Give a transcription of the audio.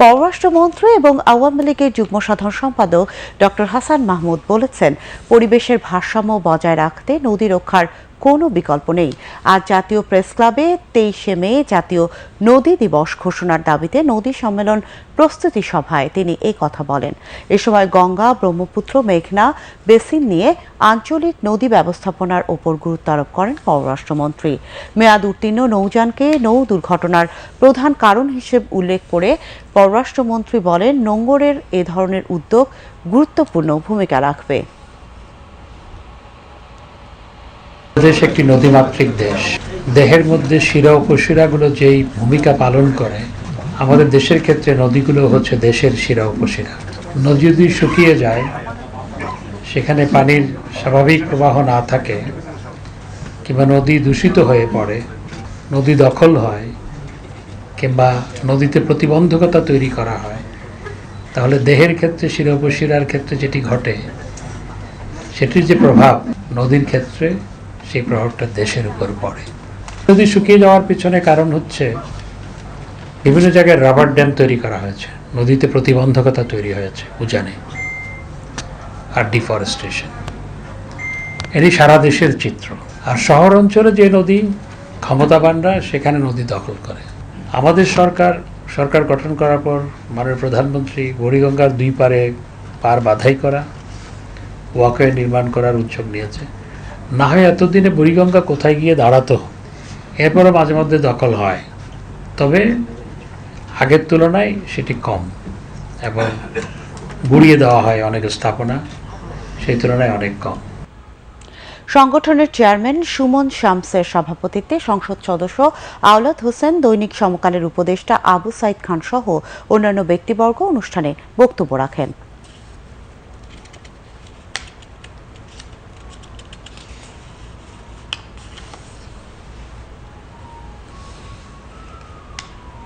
Power পররাষ্ট্রমন্ত্রী এবং আওয়ামী লীগের যুগ্ম সাধারণ সম্পাদক ডক্টর হাসান মাহমুদ বলেছেন, পরিবেশের ভারসাম্য বজায় রাখতে নদী রক্ষার কোনো বিকল্প নেই। আজ জাতীয় প্রেস ক্লাবে তেইশে মে জাতীয় নদী দিবস ঘোষণার দাবিতে নদী সম্মেলন প্রস্তুতি সভায় তিনি এই কথা বলেন। এ সময় গঙ্গা, ব্রহ্মপুত্র, মেঘনা, বেসিন নিয়ে আঞ্চলিক নদী ব্যবস্থাপনার ওপর গুরুত্ব আরোপ করেন পররাষ্ট্রমন্ত্রী। মেয়াদ উত্তীর্ণ নৌযানকে নৌ দুর্ঘটনার প্রধান কারণ হিসেবে উল্লেখ করে পররাষ্ট্রমন্ত্রী বলেন, নোঙ্গরের এ ধরনের উদ্যোগ গুরুত্বপূর্ণ ভূমিকা রাখবে। দেশ একটি নদীমাতৃক দেশ। দেহের মধ্যে শিরা উপশিরাগুলো যেই ভূমিকা পালন করে, আমাদের দেশের ক্ষেত্রে নদীগুলো হচ্ছে দেশের শিরা উপশিরা। নদী যদি শুকিয়ে যায়, সেখানে পানির স্বাভাবিক প্রবাহ না থাকে, কিংবা নদী দূষিত হয়ে পড়ে, নদী দখল হয় কিংবা নদীতে প্রতিবন্ধকতা তৈরি করা হয়, তাহলে দেহের ক্ষেত্রে শিরোপশিরার ক্ষেত্রে যেটি ঘটে, সেটির যে প্রভাব নদীর ক্ষেত্রে, সেই প্রভাবটা দেশের উপর পড়ে। নদী শুকিয়ে যাওয়ার পিছনে কারণ হচ্ছে বিভিন্ন জায়গায় রাবার ড্যাম তৈরি করা হয়েছে, নদীতে প্রতিবন্ধকতা তৈরি হয়েছে, উজানে, আর ডিফরেস্টেশন। এটি সারা দেশের চিত্র। আর শহর অঞ্চলে যে নদী ক্ষমতাবানরা, সেখানে নদী দখল করে। আমাদের সরকার সরকার গঠন করার পর মাননীয় প্রধানমন্ত্রী বুড়িগঙ্গার দুই পারে পার বাধাই করা ওয়াকওয়ে নির্মাণ করার উদ্যোগ নিয়েছে। না হয় এতদিনে বুড়িগঙ্গা কোথায় গিয়ে দাঁড়াতো, এরপরও মাঝে মধ্যে দখল হয়। তবে আগের তুলনায় সেটি কম এবং গুড়িয়ে দেওয়া হয় অনেক স্থাপনা, সেই তুলনায় অনেক কম। সংগঠনের চেয়ারম্যান সুমন শামসের সভাপতিত্বে সংসদ সদস্য আওলাদ হোসেন, দৈনিক সমকালের উপদেষ্টা আবু সাইদ খান সহ অন্যান্য ব্যক্তিবর্গ অনুষ্ঠানে বক্তব্য রাখেন।